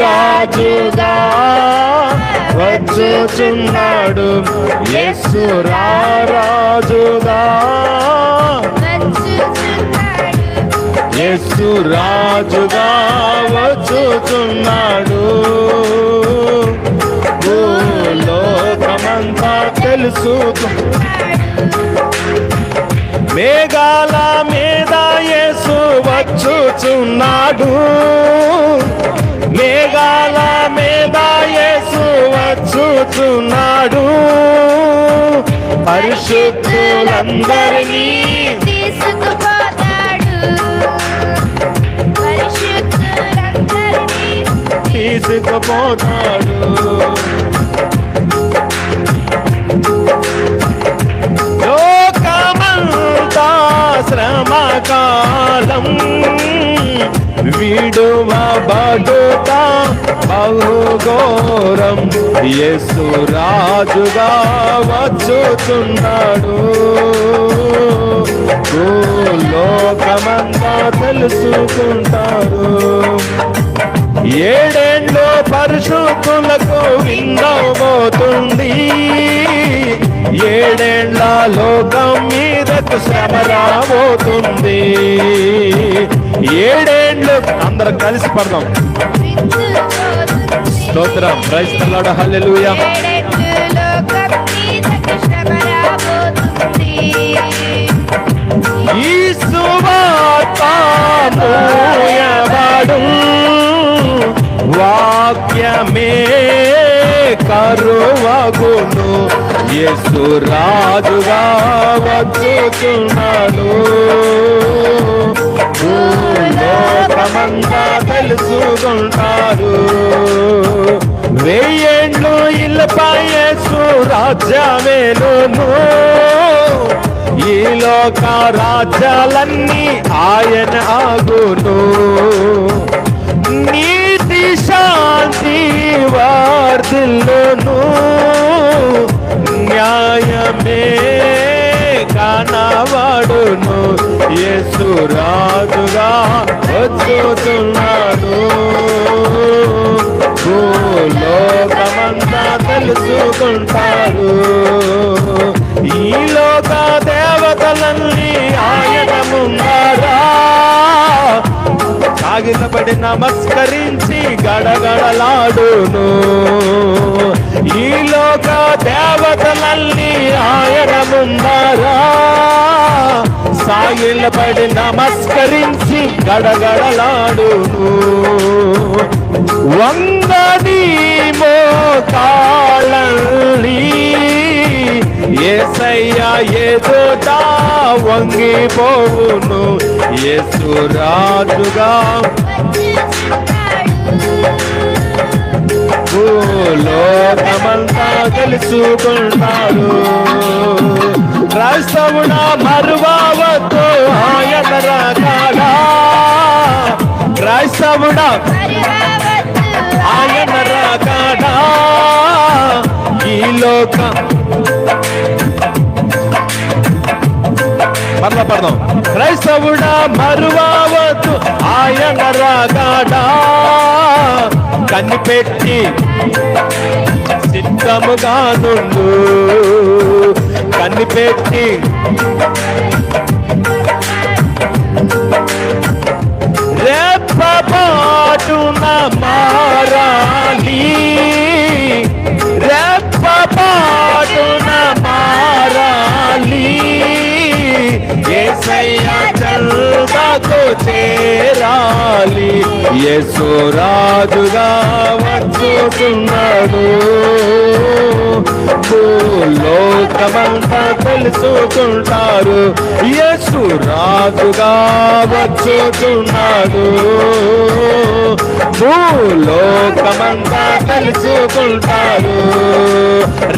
రాజుగా వచ్చుచున్నాడు. యేసు రాజుగా యేసు రాజుగా వచ్చుచున్నాడు. లోకమంతా తెలుసు మేఘాల యేసు వచ్చుచున్నాడు మేఘాల మీద యేసు వచ్చుచున్నాడు. పరిశుద్ధులందరినీ తీసుకుపోతాడు. కాలం విడువా బడుత బహుఘోరం. యేసు రాజుగా వచ్చుచున్నాడు. లోకమంతా తెలుసుకుంటారు ఏడేండ్లు పరిశుద్ధులకు విందవబోతుంది ఏడేండ్ల లోకం మీదకు శ్రమ రాబోతుంది ఏడేండ్లు అందరం కలిసి పడదాం. స్తోత్రం. క్రైస్తలాడ హల్లెలూయా. ఈ సువార్తమూయబడు వాక్యమే కరువగును. యేసు రాజుగా వచ్చుచున్నాడు లోకమంతా తెలుసుకుంటారు. వెయ్యేళ్ళు ఇల్లపై యేసు రాజ్యమేలును. ఈ లోక రాజ్యాలన్నీ ఆయన ఆగును. నీతి శాంతి న్యాయమే కనబడును యేసు రాజుగా వచ్చుతున్నాడు భూలోకమంతా తెలుసుకుంటారు ఈ లోక దేవతలన్నీ ఆయన సాగిలబడి నమస్కరించి గడగడలాడును. ఈ లోక దేవతలన్నీ ఆయన ముందారా. సాగిలబడి నమస్కరించి గడగడలాడును. వంగిపోవును యేసు రాజుగా. భూలోకమంతా తెలుసుకుంటాడు క్రైస్తవుడ మరువవద్దు ఆయన రాకాడా క్రైస్తవుడ క్రైస్తవుడ మరువావద్దు ఆయన రాగాడా. కనిపెట్టి సిద్ధముగా నుండు. కనిపెట్టి రేపబాటున మారాలి. చేరాలి. యేసు రాజుగా వచ్చుతున్నాడు భూలోకమంతా తెలుసుకుంటారు యేసు రాజుగా వచ్చుతున్నాడు భూలోకమంతా తెలుసుకుంటారు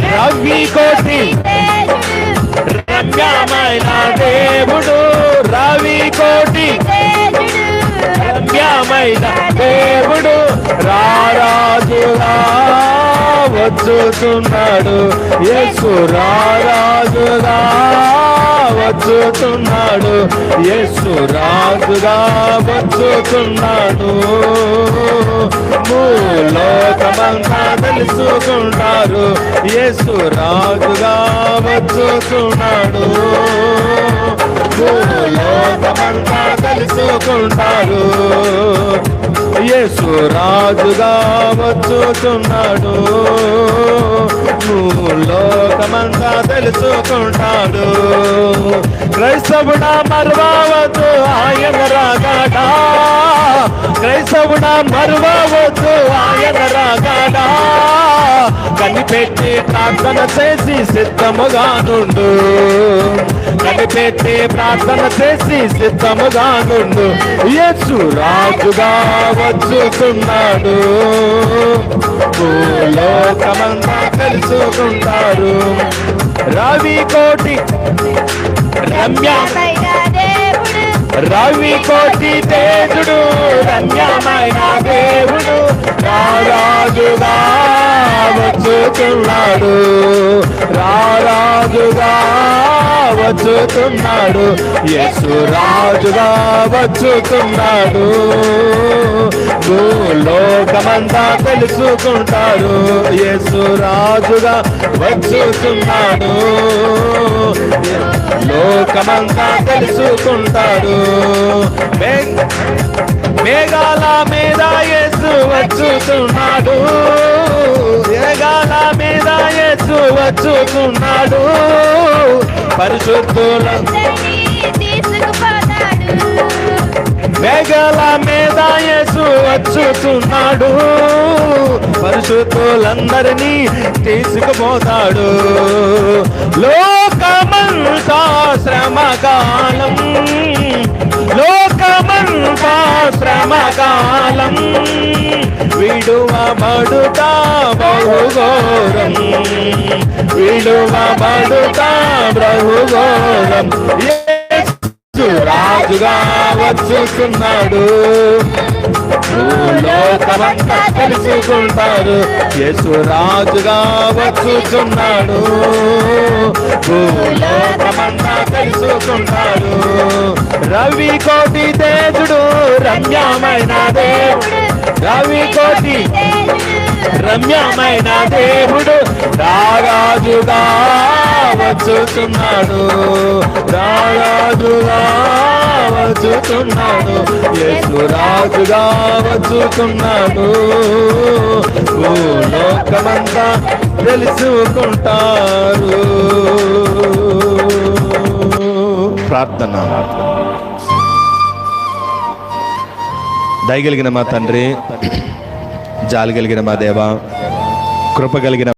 రవి కోటి. తేజుడు ఆయన దేవుడు రారాజుగా వచ్చుతున్నాడు యేసు రారాజుగా వచ్చుతున్నాడు యేసు రాజుగా వచ్చుతున్నాడు మూలోకమంతా తెలుసుకుంటారు. యేసు రాజుగా వచ్చుతున్నాడు తెలుసుకుంటారు యేసు రాజుగా వచ్చుతున్నాడు లోకమంతా తెలుసుకుంటాడు. క్రైస్తవుడా మరవద్దు ఆయన రాగాడా క్రైస్తవుడా మరవద్దు ఆయన రాగాడా కనిపెట్టి ప్రార్థన చేసి సిద్ధముగా నుండు. కనిపెట్టి ప్రార్థన చేసి సిద్ధముగా నుండు. యేసు రాజుగా వచ్చుతున్నాడు. భూలోకమంతా తెలుసుకుంటారు రవి కోటి రమ్య రమ్యమైన దేవుడు రవి కోటి తేజుడు ధన్యమైన దేవుడు రారాజుగా వచ్చుతున్నాడు. రారాజుగా వచ్చుతున్నాడు యేసు రాజుగా వచ్చుతున్నాడు. భూలోకమంతా తెలుసుకుంటారు యేసు రాజుగా వచ్చుతున్నాడు. లోకమంతా తెలుసుకుంటాడు మేఘాల మీద యేసు వచ్చుతున్నాడు. మేఘాల మీద యేసు వచ్చుతున్నాడు. పరిశుద్ధుల మేఘాల మీద చూస్తున్నాడు పరిశుద్ధులందరినీ తీసుకుపోతాడు. లోకమంతా శ్రమకాలం. లోకమంతా శ్రమకాలం. విడువబడుతా బహుఘోరం. విడువబడుతా బహుఘోరం. రాజుగా వచ్చుతున్నాడు భూలోకమంతా తెలుసుకుంటారు. యేసు రాజుగా వచ్చుచున్నాడు. భూలోకమంతా తెలుసుకుంటారు రవి కోటి తేజుడు రమ్యమైన దేవుడు. రవి కోటి రమ్యమైన దేవుడు రారాజుగా వచ్చుతున్నాడు రారాజుగా వచ్చుతున్నాడు యేసు రాజుగా వచ్చుతున్నాడు లోకమంతా తెలుసుకుంటారు. ప్రార్థన. దయగలిగిన మా తండ్రి జాలి కలిగిన మా దేవ కృప కలిగిన